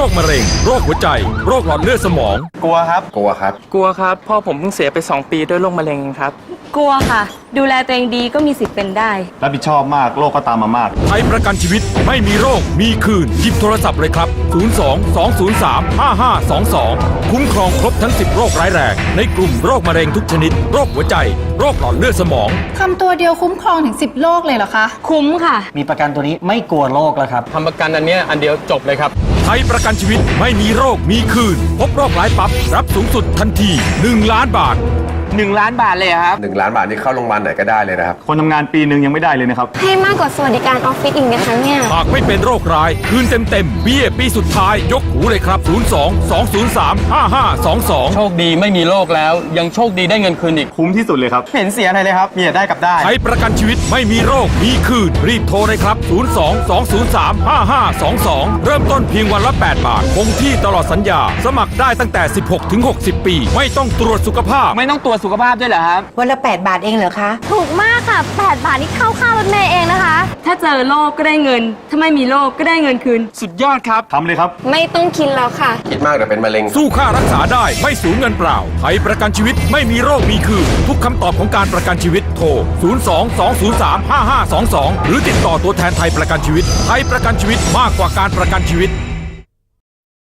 โรคมะเร็ง โรคหัวใจ โรคหลอดเลือดสมอง กลัวครับ กลัวครับ กลัวครับ พ่อผมเพิ่งเสียไป 2 ปีด้วยโรคมะเร็งครับ กลัวค่ะ ดูแลตัวเองดีก็มีสิทธิ์เป็นได้ รับผิดชอบมาก โรคก็ตามมามาก ไทยประกันชีวิตไม่มีโรค มีคืน หยิบโทรศัพท์เลยครับ 02 203 5522 คุ้มครองครบทั้ง 10 โรคร้ายแรง ในกลุ่มโรคมะเร็งทุกชนิด โรคหัวใจ โรคหลอดเลือดสมอง ทำตัวเดียวคุ้มครองถึง 10 โรคเลยเหรอคะ คุ้มค่ะ มีประกันตัวนี้ไม่กลัวโรคแล้วครับ ทำประกันอันเนี้ยอันเดียวจบเลยครับ ไทยประกันชีวิตไม่มีโรคมีคืน พบโรคร้ายปั๊บรับสูงสุดทันที 1 ล้านบาท 1 ล้านบาทเลยครับ1ล้านบาทนี่เข้าโรงพยาบาลไหนก็ได้เลยนะครับ คนทำงานปีหนึ่งยังไม่ได้เลยนะครับ ให้มากกว่าสวัสดิการออฟฟิศอีกนะคะเนี่ย หากไม่เป็นโรคร้าย คืนเต็มเต็มๆเบี้ยปีสุดท้าย ยกหูเลยครับ 02 203 5522 โชคดีไม่มีโรคแล้ว ยังโชคดีได้เงินคืนอีก คุ้มที่สุดเลยครับเห็นเสียอะไรเลยครับ มีแต่ได้กับได้ ใช้ประกันชีวิตไม่มีโรค มีคืน รีบโทรเลยครับ 02 203 5522 เริ่มต้นเพียงวันละ 8 บาท คงที่ตลอดสัญญา สมัครได้ตั้งแต่ 16 ถึง 60 ปี ไม่ต้องตรวจสุขภาพ ไม่ต้องตรวจสุขภาพด้วยเหรอครับ วันละ 8 บาทเองเหรอคะ ถูกมากค่ะ 8 บาทนี่เข้าค่ารถเมย์เองนะคะ ถ้าเจอโรคก็ได้เงิน ถ้าไม่มีโรคก็ได้เงินคืน สุดยอดครับ ทำเลยครับ ไม่ต้องคิดแล้วค่ะ คิดมากเดี๋ยวเป็นมะเร็ง สู้ค่ารักษาได้ไม่สูญเงินเปล่าไทยประกันชีวิตไม่มีโรคมีคืนทุกคำตอบของการประกันชีวิตโทร 02 203 5522 หรือติดต่อตัวแทนไทยประกันชีวิต ไทยประกันชีวิตมากกว่าการประกันชีวิต